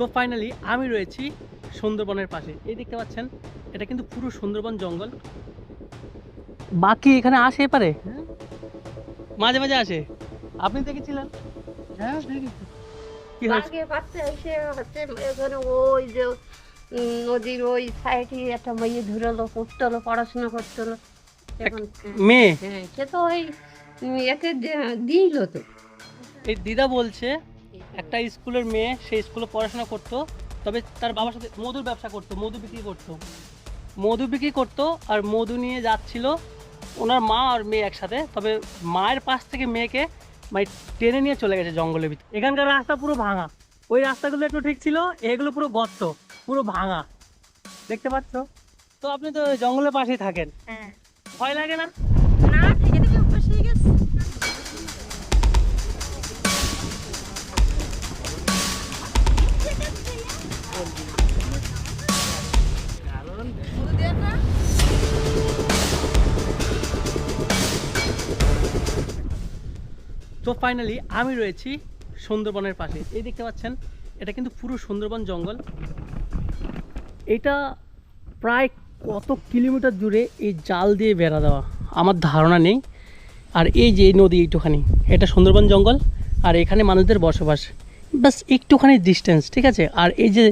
তো ফাইনালি আমি রয়েছি সুন্দরবনের পাশে। এই দেখতে পাচ্ছেন এটা কিন্তু পুরো সুন্দরবন জঙ্গল। বাকি এখানে আসে এপারে? মাঝে মাঝে আসে। আপনি দেখেছিলেন? হ্যাঁ দেখেছি। কি হচ্ছে ওই যে নদীর ওই সাইডে একটা মেয়ে ধরলো পড়াশোনা করতো এখন মেয়ে? হ্যাঁ সে তো ওই উম, একে দে- দিল তো। এই দিদা বলছে একটা স্কুলের মেয়ে সেই স্কুলে পড়াশোনা করতো তবে তার বাবার সাথে মধুর ব্যবসা করতো মধু বিক্রি করতো। মধু বিক্রি করতো আর মধু নিয়ে যাচ্ছিল ওনার মা আর মেয়ে একসাথে তবে মায়ের পাশ থেকে মেয়েকে মানে টেনে নিয়ে চলে গেছে জঙ্গলের ভিতরে। এখানকার রাস্তা পুরো ভাঙা। ওই রাস্তাগুলো একটু ঠিক ছিল এগুলো পুরো গর্ত পুরো ভাঙা। দেখতে পাচ্ছ? তো আপনি তো জঙ্গলের পাশেই থাকেন। হ্যাঁ। ভয় লাগে না? তো ফাইনালি আমি রয়েছি সুন্দরবনের পাশে। এই দেখতে পাচ্ছেন, এটা কিন্তু পুরো সুন্দরবন জঙ্গল। এটা প্রায় কত কিলোমিটার দূরে এই জাল দিয়ে বেড়া দেওয়া? আমার ধারণা নেই। আর এই যে নদী একটুখানি এটা সুন্দরবন জঙ্গল, আর এখানে মানুষদের বসবাস। বাস একটুখানি ডিস্টেন্স ঠিক আছে? আর এই যে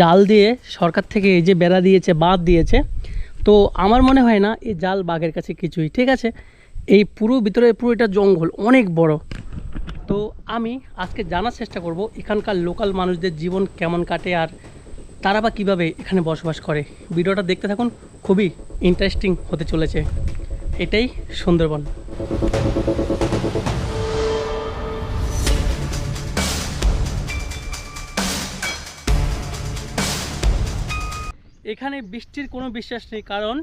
জাল দিয়ে সরকার থেকে এই যে বেড়া দিয়েছে, বাঁধ দিয়েছে, তো আমার মনে হয় না এই জাল বাঘের কাছে কিছুই, ঠিক আছে? এই পুরো ভিতরে পুরো এটা জঙ্গল, অনেক বড়। তো আমি আজকে জানার চেষ্টা করব এখানকার লোকাল মানুষদের জীবন কেমন কাটে আর তারা বা কীভাবে এখানে বসবাস করে। ভিডিওটা দেখতে থাকুন, খুবই ইন্টারেস্টিং হতে চলেছে। এটাই সুন্দরবন। এখানে বৃষ্টির কোনো বিশ্বাস নেই, কারণ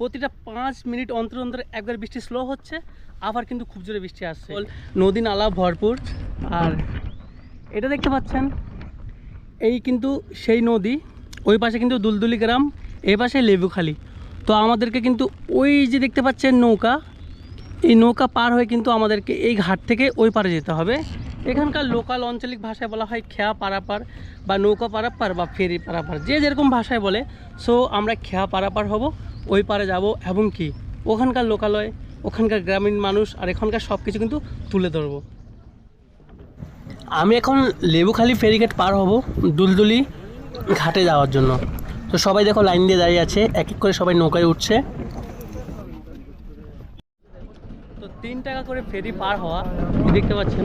প্রতিটা পাঁচ মিনিট অন্তর অন্তর একবার বৃষ্টি স্লো হচ্ছে আবার কিন্তু খুব জোরে বৃষ্টি আসছে। নদী নালা ভরপুর আর এটা দেখতে পাচ্ছেন এই কিন্তু সেই নদী ওই পাশে কিন্তু দুলদুলি গ্রাম এই পাশে লেবুখালি। তো আমাদেরকে কিন্তু ওই যে দেখতে পাচ্ছেন নৌকা এই নৌকা পার হয়ে কিন্তু আমাদেরকে এই ঘাট থেকে ওই পারে যেতে হবে। এখানকার লোকাল আঞ্চলিক ভাষায় বলা হয় খেয়া পারাপার বা নৌকা পারাপার বা ফেরি পারাপার। যে যেরকম ভাষায় বলে সো আমরা খেয়া পারাপার হব, ওই পারে যাব এবং কি? ওখানকার লোকালয়, ওখানকার গ্রামীণ মানুষ আর এখানকার সব কিছু কিন্তু তুলে ধরবো। আমি এখন লেবুখালি ফেরিঘাট পার হব দুলদুলি ঘাটে যাওয়ার জন্য। তো সবাই দেখো লাইন দিয়ে দাঁড়িয়ে আছে, এক এক করে সবাই নৌকায় উঠছে। তো তিন টাকা করে ফেরি পার হওয়া, দেখতে পাচ্ছেন।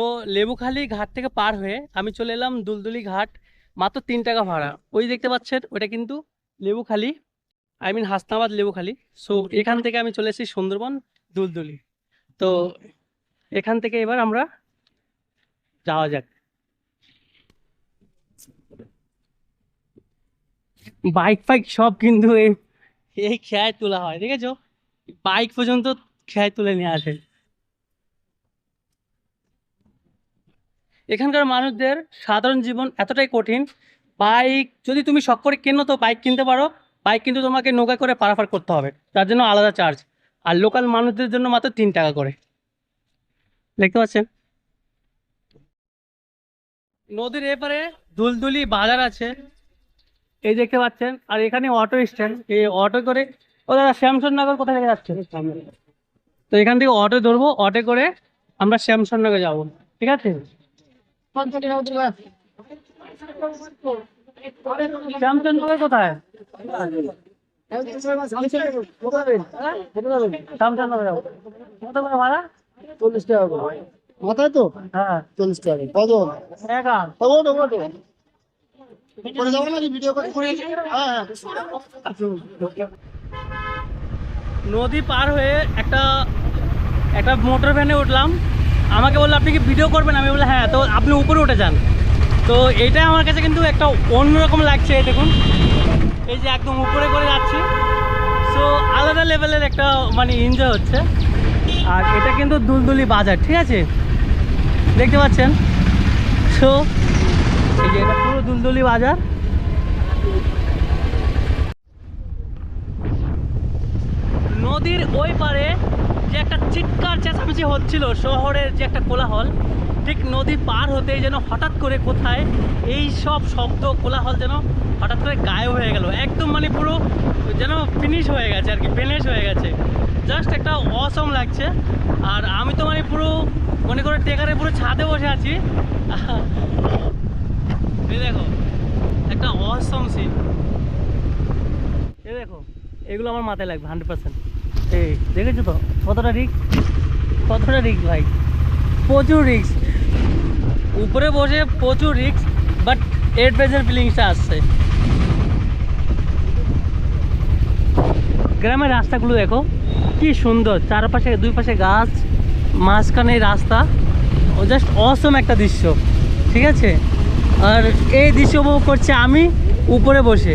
তো লেবুখালি ঘাট থেকে পার হয়ে আমি চলে এলাম দুলদুলি ঘাট মাত্র তিন টাকা ভাড়া। ওই দেখতে পাচ্ছেন ওটা কিন্তু Lebukhali I mean Hasnabad Lebukhali. So এখান থেকে আমি চলে এসেছি সুন্দরবন দুলদুলি। তো এখান থেকে এবার আমরা যাওয়া যাক। বাইক ফাইক সব কিন্তু এই এই খেয়ায় তোলা হয় ঠিক আছে বাইক পর্যন্ত খেয়ায় তুলে নিয়ে আসে। এখানকার মানুষদের সাধারণ জীবন এতটাই কঠিন। বাইক, যদি তুমি শখ করে কেনো তো বাইক কিনতে পারো, বাইক কিন্তু তোমাকে নৌকা করে পারাপার করতে হবে। তার জন্য আলাদা চার্জ আর লোকাল মানুষদের জন্য মাত্র তিন টাকা করে। দেখতে পাচ্ছেন? নদীর এপারে দুলদুলি বাজার আছে। এই দেখতে পাচ্ছেন? আর এখানে অটো স্ট্যান্ড এই অটো করে ও দাদা শ্যামসনগর কোথায় থেকে যাচ্ছে তো এখান থেকে অটো ধরবো। অটো করে আমরা শ্যামসনগর যাব। ঠিক আছে? কোথায়? চল্লিশ টাকা মাথায় তো? হ্যাঁ। চল্লিশ টাকা। কজন একা ওটো ওটো যাব নাকি ভিডিও করে হ্যাঁ হ্যাঁ। নদী পার হয়ে একটা একটা মোটর ভ্যানে উঠলাম। আমাকে বলল, আপনি কি ভিডিও করবেন? আমি বললাম হ্যাঁ তো আপনি উপরে উঠে যান। তো এটা আমার কাছে কিন্তু একটা অন্যরকম লাগছে দেখুন। এই যে একদম উপরে করে যাচ্ছি। সো আলাদা লেভেলের একটা মানে এনজয় হচ্ছে। আর এটা কিন্তু দুলদুলি বাজার, ঠিক আছে? দেখতে পাচ্ছেন? সো এই যে এটা পুরো দুলদুলি বাজার। নদীর ওই পারে যে একটা চিৎকার চেঁচামেচি হচ্ছিল, শহরের যে একটা কোলাহল, ঠিক নদী পার হতে যেন হঠাৎ করে কোথায় এই সব শব্দ, কোলাহল যেন হঠাৎ করে গায়েব হয়ে গেল। একদম মানে পুরো যেন ফিনিশ হয়ে গেছে আর কি ফিনিশ হয়ে গেছে। জাস্ট একটা অসম লাগছে। আর আমি তো মানে পুরো মনে করে টেকারে পুরো ছাদে বসে আছি। দেখো, একটা অসম সিন এই দেখো, এগুলো আমার মাথায় লাগবে হান্ড্রেড পার্সেন্ট এই, দেখেছ তো? কতটা রিক্স কতটা রিক্স ভাই? প্রচুর রিক্স উপরে বসে প্রচুর রিক্স বাট এডভেঞ্চার ফিলিংসটা আসছে। গ্রামের রাস্তাগুলো দেখো, কি সুন্দর। চারপাশে দুই পাশে গাছ, মাঝখানে রাস্তা। জাস্ট অসম একটা দৃশ্য, ঠিক আছে? আর এই দৃশ্য উপভোগ করছে আমি উপরে বসে।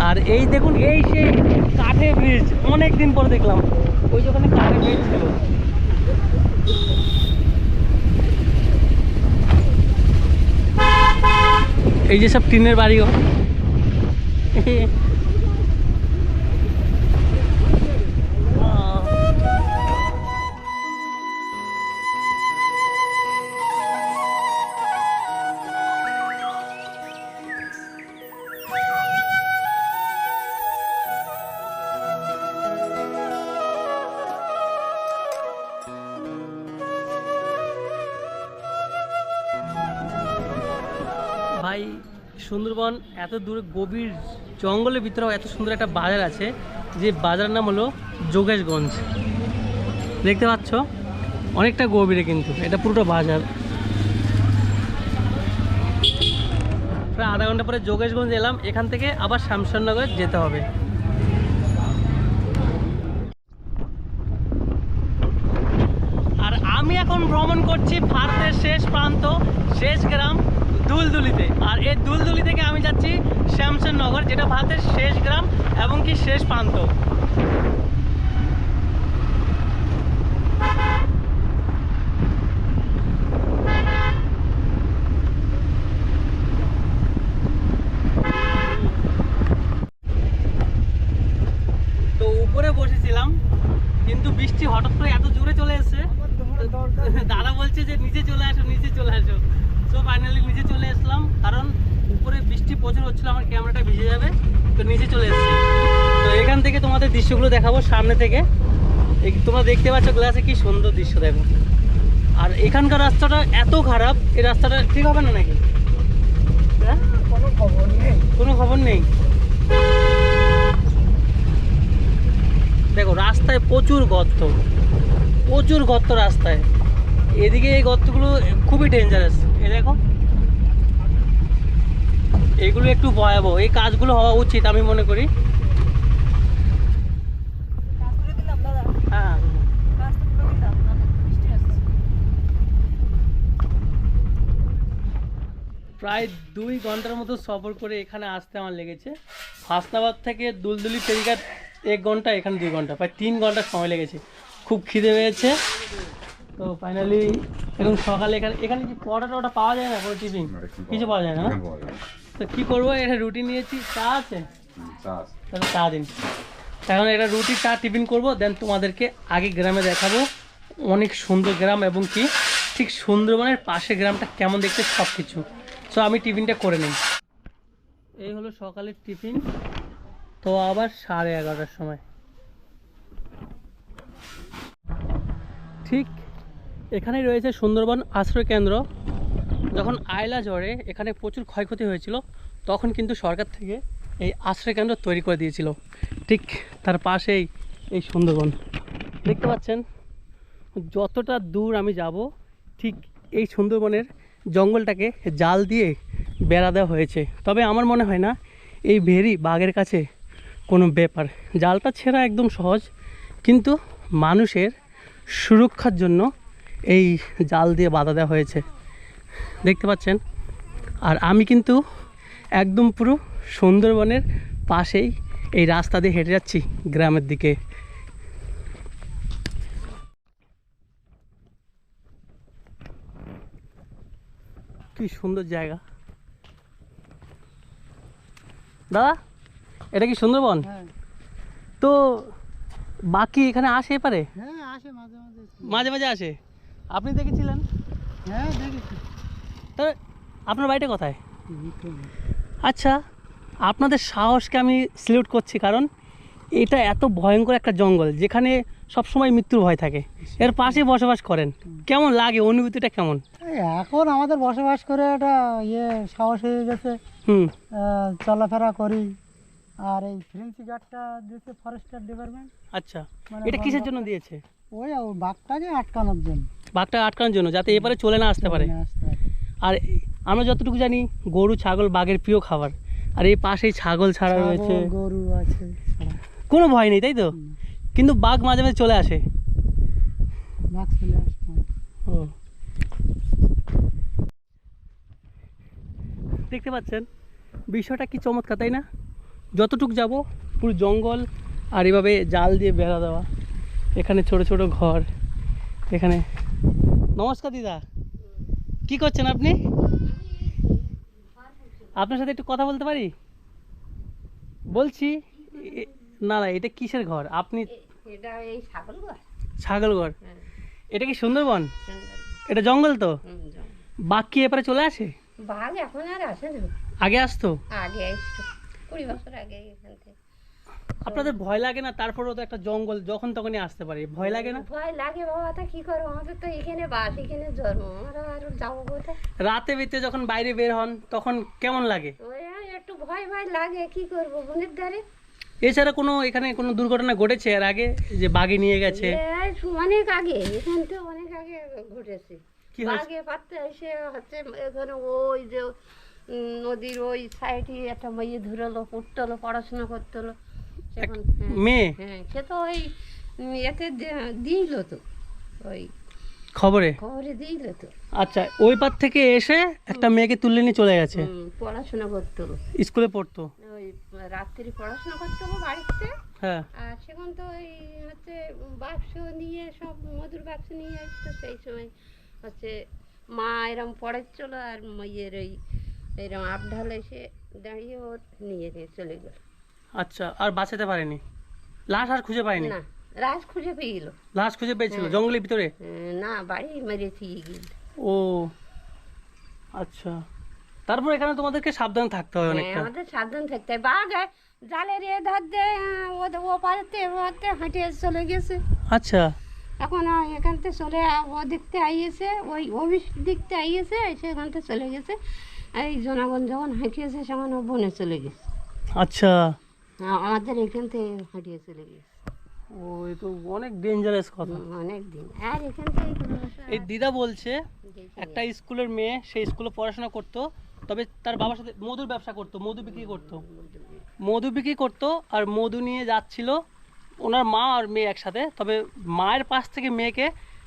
আর এই দেখুন, এই সেই কাঠের ব্রিজ অনেক দিন পর দেখলাম। ওই যে ওখানে কাঠের ব্রিজ ছিল। এই যে সব টিনের বাড়িও। সুন্দরবন এত দূরে গভীর জঙ্গলের ভিতরেও এত সুন্দর একটা বাজার আছে, যে বাজারের নাম হলো যোগেশগঞ্জ। দেখতে পাচ্ছ? অনেকটা গভীরে কিন্তু, এটা পুরোটা বাজার। প্রায় আধা ঘণ্টা পরে যোগেশগঞ্জ এলাম, এখান থেকে আবার শামসনগর যেতে হবে আর আমি এখন ভ্রমণ করছি ভারতের শেষ প্রান্ত শেষ গ্রাম দুলদুলিতে আর এই দুলদুলি থেকে আমি যাচ্ছি শ্যামশননগর যেটা ভারতের শেষ গ্রাম এবং কি শেষ প্রান্ত তো উপরে বসেছিলাম কিন্তু বৃষ্টি হঠাৎ করে এত জোরে চলে এসেছে দাদা বলছে যে নিচে চলে আসো নিচে চলে আসো তো ফাইনালি নিচে চলে আসলাম কারণ উপরে বৃষ্টি প্রচুর হচ্ছিল আমার ক্যামেরাটা ভিজে যাবে তো নিচে চলে এসেছি তো এখান থেকে তোমাদের দৃশ্যগুলো দেখাবো সামনে থেকে। তোমরা দেখতে পাচ্ছ গ্লাসে কি সুন্দর দৃশ্য, দেখো। আর এখানকার রাস্তাটা এত খারাপ, এই রাস্তাটা ঠিক হবে না নাকি? হ্যাঁ? কোনো খবর নেই। দেখো, রাস্তায় প্রচুর গর্ত। প্রচুর গর্ত রাস্তায়। এদিকে এই গর্তগুলো খুবই ডেঞ্জারাস এ দেখো। এগুলো একটু ভয়াবহ। এই কাজগুলো হওয়া উচিত, আমি মনে করি হ্যাঁ প্রায় দুই ঘণ্টার মতো সফর করে এখানে আসতে আমার লেগেছে। হাসনাবাদ থেকে দুলদুলি ফেরিঘাট এক ঘণ্টা এখানে দুই ঘণ্টা প্রায় তিন ঘণ্টা সময় লেগেছে। খুব খিদে পেয়েছে। তো ফাইনালি এখন সকালে এখানে এখানে কি পরোটা টটা পাওয়া যায় না কোনো টিফিন কিছু পাওয়া যায় না? তো কী করব? এটা রুটি নিয়েছি চা আছে? তাহলে চা দিন। এখন একটা রুটি চা টিফিন করব দেন তোমাদেরকে আগে গ্রামে দেখাবো অনেক সুন্দর গ্রাম এবং কি ঠিক সুন্দরবনের পাশে গ্রামটা কেমন দেখতে সব কিছু সো আমি টিফিনটা করে নিই। এই হলো সকালের টিফিন। তো আবার সাড়ে এগারোটার সময়। ঠিক এখানেই রয়েছে সুন্দরবন আশ্রয় কেন্দ্র। যখন আয়লা ঝড়ে এখানে প্রচুর ক্ষয়ক্ষতি হয়েছিল, তখন কিন্তু সরকার থেকে এই আশ্রয় কেন্দ্র তৈরি করে দিয়েছিল। ঠিক তার পাশেই এই সুন্দরবন। দেখতে পাচ্ছেন, যতটা দূর আমি যাব, ঠিক এই সুন্দরবনের জঙ্গলটাকে জাল দিয়ে বেড়া দেওয়া হয়েছে। তবে আমার মনে হয় না এই ভেরি বাঘের কাছে কোনো ব্যাপার। জালটা ছেঁড়া একদম সহজ, কিন্তু মানুষের সুরক্ষার জন্য এই জাল দিয়ে বাধা দেওয়া হয়েছে। দেখতে পাচ্ছেন? আর আমি কিন্তু একদম পুরো সুন্দরবনের পাশেই এই রাস্তা দিয়ে হেঁটে যাচ্ছি গ্রামের দিকে। কি সুন্দর জায়গা। দাদা এটা কি সুন্দরবন? হ্যাঁ। তো বাকি এখানে আসে এপারে? হ্যাঁ আসে মাঝে মাঝে। মাঝে মাঝে আসে? আপনি দেখেছিলেন? হ্যাঁ দেখেছি। আপনার বাড়িটা কোথায়? আচ্ছা আপনাদের সাহসকে আমি সিলিউট করছি কারণ এটা এত ভয়ঙ্কর একটা জঙ্গল যেখানে সবসময় মৃত্যুর ভয় থাকে। এর পাশে বসবাস করেন। কেমন লাগে? অনুভূতিটা কেমন? এখন আমাদের বসবাস করে একটা ইয়ে সাহস হয়ে গেছে। হুম। চলাফেরা করি। আর এই ফ্রেন্সি গার্ডটা দিয়েছে ফরেস্টার ডিপার্টমেন্ট আচ্ছা। মানে এটা কিসের জন্য দিয়েছে? ওই বাঘটাকে আটকানোর জন্য। বাঘটা আটকানোর জন্য যাতে এবারে চলে না আসতে পারে। নিয়ে আসতে পারে। আর আমরা যতটুকু জানি গরু ছাগল বাঘের প্রিয় খাবার। আর এই পাশেই ছাগল ছাড়া রয়েছে। গরু আছে। কোনো ভয় নেই তাই তো? কিন্তু বাঘ মাঝে মাঝে চলে আসে। বাঘ চলে আসতে ও। দেখতে পাচ্ছেন বিষয়টা কি চমৎকার তাই না? যতটুক যাব পুরো জঙ্গল আর এভাবে জাল দিয়ে বেড়া দেওয়া। এখানে ছোট ছোট ঘর। এখানে নমস্কার দিদা। কি করছেন আপনি? আপনার সাথে একটু কথা বলতে পারি? বলছি না না এটা কিসের ঘর? আপনি এটা এই ছাগল ঘর? ছাগল ঘর। হ্যাঁ। এটা কি সুন্দরবন? এটা জঙ্গল তো? বাঘ কি এপারে চলে আসে? বাঘ এখন আর আসে না। আগে আসতো? আগে আসতো। কুড়ি বছর আগে এখান থেকে। আপনাদের ভয় লাগে না? তারপরেও তো একটা জঙ্গল যখন তখনই আসতে পারে। ভয় লাগে না? ভয় লাগে বাবা তা কি করব? আমাদের তো এখানে বাস এখানে জন্ম। আমরা আর যাব কোথায়? রাতে বেতে যখন বাইরে বের হন তখন কেমন লাগে? একটু ভয় ভয় লাগে। কি করব? বোনের ধারে এছাড়া কোনো এখানে কোনো দুর্ঘটনা ঘটেছে এর আগে যে বাঘে নিয়ে গেছে? অনেক আগে এখান থেকে অনেক আগে ঘটেছে। আগে পারতে এসে হচ্ছে এখানে ওই যে নদীর ওই সাইডে একটা মেয়ে ধরলো পড়তো পড়াশোনা করতো সেখন হ্যাঁ, মেয়ে? হ্যাঁ সে তো ওই এতে দে- দিইল তো ওই খবরে? খবরে দিইল তো। আচ্ছা ওই পার থেকে এসে একটা মেয়েকে তুলে নিয়ে চলে গেছে? পড়াশোনা করতো। স্কুলে পড়তো? ওই রাত্রি পড়াশোনা করতো বাড়িতে। হ্যাঁ। আর সেখান তো ওই হচ্ছে বাক্স নিয়ে সব মধুর বাক্স নিয়ে আসতো। সেই সময় হচ্ছে মা এরম পড়াচ্ছিল আর মেয়ের ওই এরম আপঢাল এসে দাঁড়িয়ে ও নিয়ে নিয়ে চলে গেল। আচ্ছা আর বাঁচাতে পারেনি? লাশ আর খুঁজে পায়নি? না। রাজ খুঁজে পেয়ে গেল লাশ খুঁজে পেয়েছিল জঙ্গলের ভিতরে? না বাড়ি মেরে দিয়ে গেল ও আচ্ছা। তারপর এখানে তোমাদেরকে সাবধান থাকতে হবে হ্যাঁ, অনেকটা। আমাদের সাবধান থাকতে হয়। বাঘ জালের এ ধার দিয়ে ও পাড়তে ওতে হাঁটে চলে গেছে। আচ্ছা। এখন এখান থেকে চলে ও দেখতে আইয়েছে ওই অফিস দেখতে আইয়েছে এসে এখান থেকে চলে গেছে। এই জনগণ যখন হাঁটিয়েছে সেখানে ও বনে চলে গেছে। আচ্ছা। আমাদের এখান থেকে হাঁটিয়ে চলে গেছে। ও এ তো অনেক ডেঞ্জারাস কথা। অনেক দিন। আর এখান থেকে এই দিদা বলছে একটা স্কুলের মেয়ে সেই স্কুলে পড়াশোনা করতো তবে তার বাবার সাথে মধুর ব্যবসা করতো মধু বিক্রি করতো। মধু বিক্রি করতো আর মধু নিয়ে যাচ্ছিল ওনার মা আর মেয়ে একসাথে তবে মায়ের পাশ থেকে মেয়েকে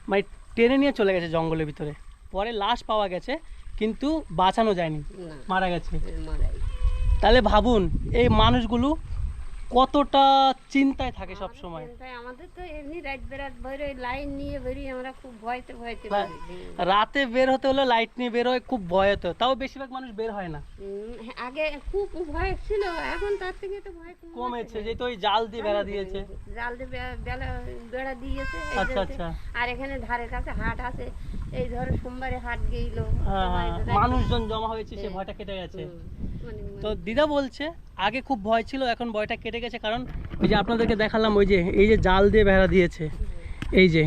মানে টেনে নিয়ে চলে গেছে জঙ্গলের ভিতরে। পরে লাশ পাওয়া গেছে কিন্তু বাঁচানো যায়নি মারা গেছে। তাহলে ভাবুন এই মানুষগুলো কতটা চিন্তায় থাকে সব সময়। আমাদের তো এমনি রাত বেরাত বের লাইন নিয়ে বেরিয়ে আমরা খুব ভয়তে ভয়তে রাতে বের হতে হলে লাইট নিয়ে বের হয় খুব ভয় হতো তাও বেশিরভাগ মানুষ বের হয় না। আগে খুব ভয় ছিল এখন তার থেকে তো ভয় কমেছে যে তো ওই জাল দিয়ে বেড়া দিয়েছে। জাল দিয়ে বেলা বেড়া দিয়েছে আচ্ছা আচ্ছা। আর এখানে ধারে কাছে হাট আছে। এই ধরো সোমবারে হাট গেইলো হ্যাঁ, হ্যাঁ, মানুষজন জমা হয়েছে সে ভয়টা কেটে গেছে। তো দিদা বলছে, আগে খুব ভয় ছিল, এখন ভয়টা কেটে গেছে, কারণ ওই যে আপনাদেরকে দেখালাম, ওই যে, এই যে জাল দিয়ে বেড়া দিয়েছে, এই যে,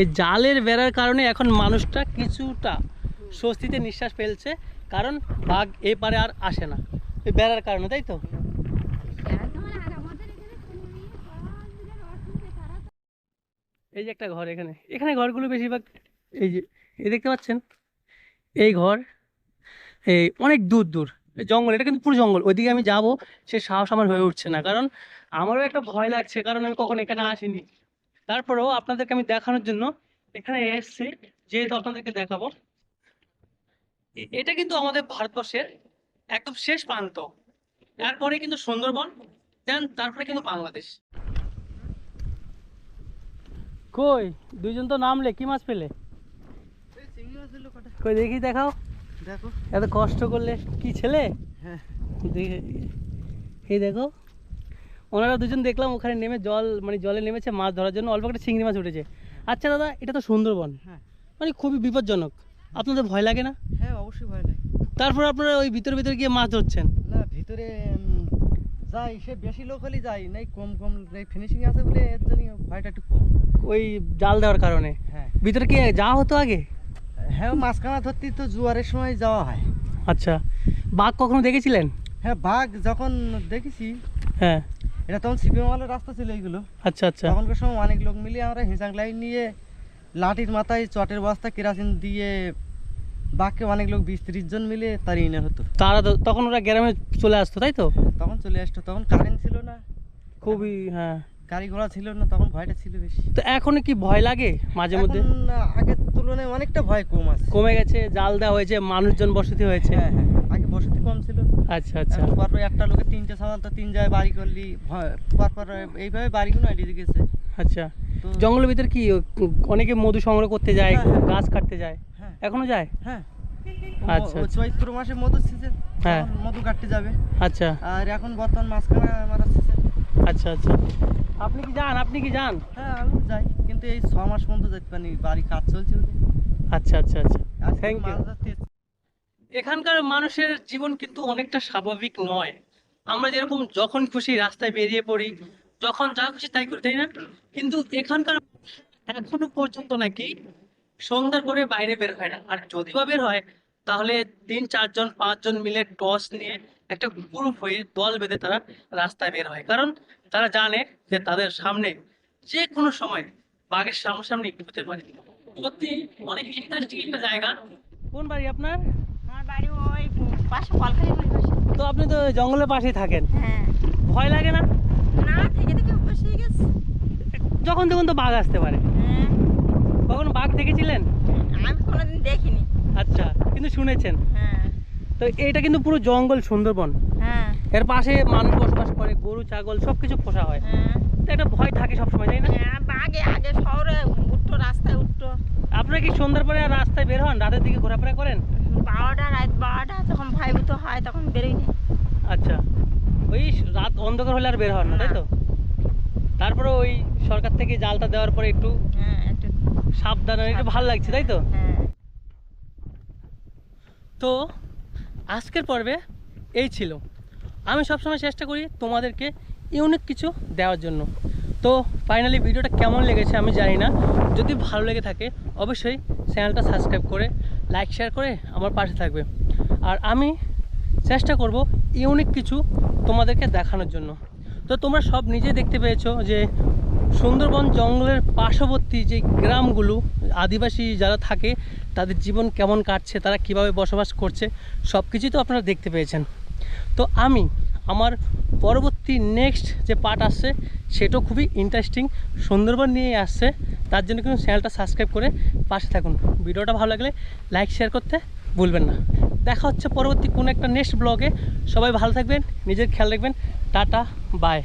এই জালের বেড়ার কারণে এখন মানুষটা কিছুটা স্বস্তিতে নিঃশ্বাস ফেলছে, কারণ বাঘ এই পারে আর আসে না, ওই বেড়ার কারণে, তাই তো? এই যে একটা ঘর এখানে এখানে ঘরগুলো বেশিরভাগ, এই যে, এই দেখতে পাচ্ছেন? এই ঘর, এই অনেক দূর দূর জঙ্গল এটা কিন্তু পুরো জঙ্গল। ওইদিকে আমি যাব সে সাহস আমার হয়ে উঠছে না। কারণ আমারও একটা ভয় লাগছে কারণ আমি কখন এখানে আসিনি। তারপরেও আপনাদেরকে আমি দেখানোর জন্য এখানে এসেছি যেহেতু আপনাদেরকে দেখাবো। এটা কিন্তু আমাদের ভারতবর্ষের একদম শেষ প্রান্ত। তারপরে কিন্তু সুন্দরবন দেন তারপরে কিন্তু বাংলাদেশ। কই? দুইজন তো নামলে কি মাছ পেলে? কই দেখি দেখাও। দেখো। এত কষ্ট করলে কি ছেলে? হ্যাঁ। দেখে এই দেখো ওনারা দুজন দেখলাম ওখানে নেমে জল মানে জলে নেমেছে মাছ ধরার জন্য অল্প একটা চিংড়ি মাছ উঠেছে। আচ্ছা দাদা এটা তো সুন্দরবন। হ্যাঁ। মানে খুবই বিপজ্জনক। আপনাদের ভয় লাগে না? হ্যাঁ অবশ্যই ভয় লাগে। তারপর আপনারা ওই ভিতরে ভিতরে গিয়ে মাছ ধরছেন। না ভিতরে যাই সে বেশি লোক হলে যাই নাই কম কম এই ফিনিশিং আছে বলে এর জন্য ভয়টা একটু কম। ওই জাল দেওয়ার কারণে। হ্যাঁ। ভিতরে কি যাওয়া হতো আগে? হ্যাঁ মাঝখানা ধরতে তো জোয়ারের সময় যাওয়া হয়। আচ্ছা বাঘ কখনো দেখেছিলেন? হ্যাঁ বাঘ যখন দেখেছি হ্যাঁ। এটা তখন সিপিএমালের রাস্তা ছিল এইগুলো আচ্ছা আচ্ছা। তখনকার সময় অনেক লোক মিলে আমরা হিসাং লাইন নিয়ে লাঠির মাথায় চটের বস্তা কেরাসিন দিয়ে বাঘকে অনেক লোক বিশ ত্রিশ জন মিলে তাড়িয়ে নেওয়া হতো। তারা তখন ওরা গ্রামে চলে আসতো তাই তো? তখন চলে আসতো তখন কারেন্ট ছিল না। খুবই হ্যাঁ। গাড়ি ঘোড়া ছিল না তখন ভয়টা ছিল বেশি। তো এখন কি ভয় লাগে মাঝে মধ্যে? আগের তুলনায় অনেকটা ভয় কম আছে। কমে গেছে জাল দেওয়া হয়েছে মানুষজন বসতি হয়েছে। হ্যাঁ হ্যাঁ আগে বসতি কম ছিল। আচ্ছা আচ্ছা। পরপর একটা লোকের তিনটে সওয়াল তো তিন জায়গায় বাড়ি করলি পরপর এইভাবে বাড়িগুলো এড়িয়ে গেছে। আচ্ছা। জঙ্গলের ভিতর কি অনেকে মধু সংগ্রহ করতে যায় হ্যাঁ, হ্যাঁ। গাছ কাটতে যায়? হ্যাঁ। এখনও যায়? হ্যাঁ। আচ্ছা, আচ্ছা। চৈত্র মাসে মধুর সিজন হ্যাঁ। মধু কাটতে যাবে। আচ্ছা। আর এখন বর্তমান মারার সিজন আচ্ছা আচ্ছা। আপনি কি যান? আপনি কি যান? হ্যাঁ আমি যাই। কিন্তু এই ছ মাস পর্যন্ত যেতে পারি বাড়ি কাজ চলছে আচ্ছা আচ্ছা আচ্ছা। ধরতে এসেছি। এখানকার মানুষের জীবন কিন্তু অনেকটা স্বাভাবিক নয়। আমরা যেরকম যখন খুশি রাস্তায় বেরিয়ে পড়ি যখন যা খুশি তাই করি তাই না? কিন্তু এখানকার এখনও পর্যন্ত নাকি সন্ধ্যার পরে বাইরে বের হয় না। আর যদি বা বের হয় তাহলে তিন চারজন পাঁচজন মিলে টস নিয়ে একটা গ্রুপ হয়ে দল বেঁধে তারা রাস্তায় বের হয়। কারণ তারা জানে যে তাদের সামনে যে কোনো সময় বাঘের সামনাসামনি হতে পারে। সত্যি অনেক ইন্টারেস্টিং একটা জায়গা। কোন বাড়ি আপনার? আমার বাড়ি ওই পাশে কলকারি পাশে তো আপনি তো জঙ্গলের পাশেই থাকেন। হ্যাঁ। ভয় লাগে না? না থেকে থেকে অভ্যাস হয়ে গেছে। যখন তখন তো বাঘ আসতে পারে। হ্যাঁ। কখনো বাঘ দেখেছিলেন? আমি কোনোদিন দেখিনি। আচ্ছা কিন্তু শুনেছেন। হ্যাঁ। তো এটা কিন্তু পুরো জঙ্গল সুন্দরবন। হ্যাঁ। এর পাশে মানুষ বসবাস করে গরু ছাগল সব কিছু পোষা হয়। হ্যাঁ। তো একটা ভয় থাকে সবসময় তাই না? হ্যাঁ, আগে আগে শহরে উঠতো রাস্তায় উঠতো। আপনারা কি সন্ধ্যার পরে রাস্তায় বের হন? রাতের দিকে ঘোরাফেরা করেন? বারোটা রাত বারোটা যখন ভয়ভূত হয় তখন বেরোই না। আচ্ছা। ওই রাত অন্ধকার হলে আর বের হন না তাই তো? তারপরে ওই সরকার থেকে জালটা দেওয়ার পরে একটু সাবধান একটু ভালো লাগছে তাই তো? তো আজকের পর্বে এই ছিল। আমি সবসময় চেষ্টা করি তোমাদেরকে ইউনিক কিছু দেওয়ার জন্য। তো ফাইনালি ভিডিওটা কেমন লেগেছে আমি জানি না। যদি ভালো লেগে থাকে, অবশ্যই চ্যানেলটা সাবস্ক্রাইব করে লাইক শেয়ার করে আমার পাশে থাকবে। আর আমি চেষ্টা করব ইউনিক কিছু তোমাদেরকে দেখানোর জন্য। তো তোমরা সব নিজে দেখতে পেয়েছ যে সুন্দরবন জঙ্গলের পার্শ্ববর্তী যে গ্রামগুলো আদিবাসী যারা থাকে, তাদের জীবন কেমন কাটছে, তারা কীভাবে বসবাস করছে সব কিছুই তো আপনারা দেখতে পেয়েছেন। তো আমি আমার পরবর্তী নেক্সট যে পার্ট আসছে, সেটাও খুবই ইন্টারেস্টিং সুন্দরবন নিয়ে আসছে, তার জন্য কিন্তু চ্যানেলটা সাবস্ক্রাইব করে পাশে থাকুন। ভিডিওটা ভালো লাগলে লাইক শেয়ার করতে ভুলবেন না। দেখা হচ্ছে পরবর্তী কোনো একটা নেক্সট ব্লগে সবাই ভালো থাকবেন, নিজের খেয়াল রাখবেন। Tata bye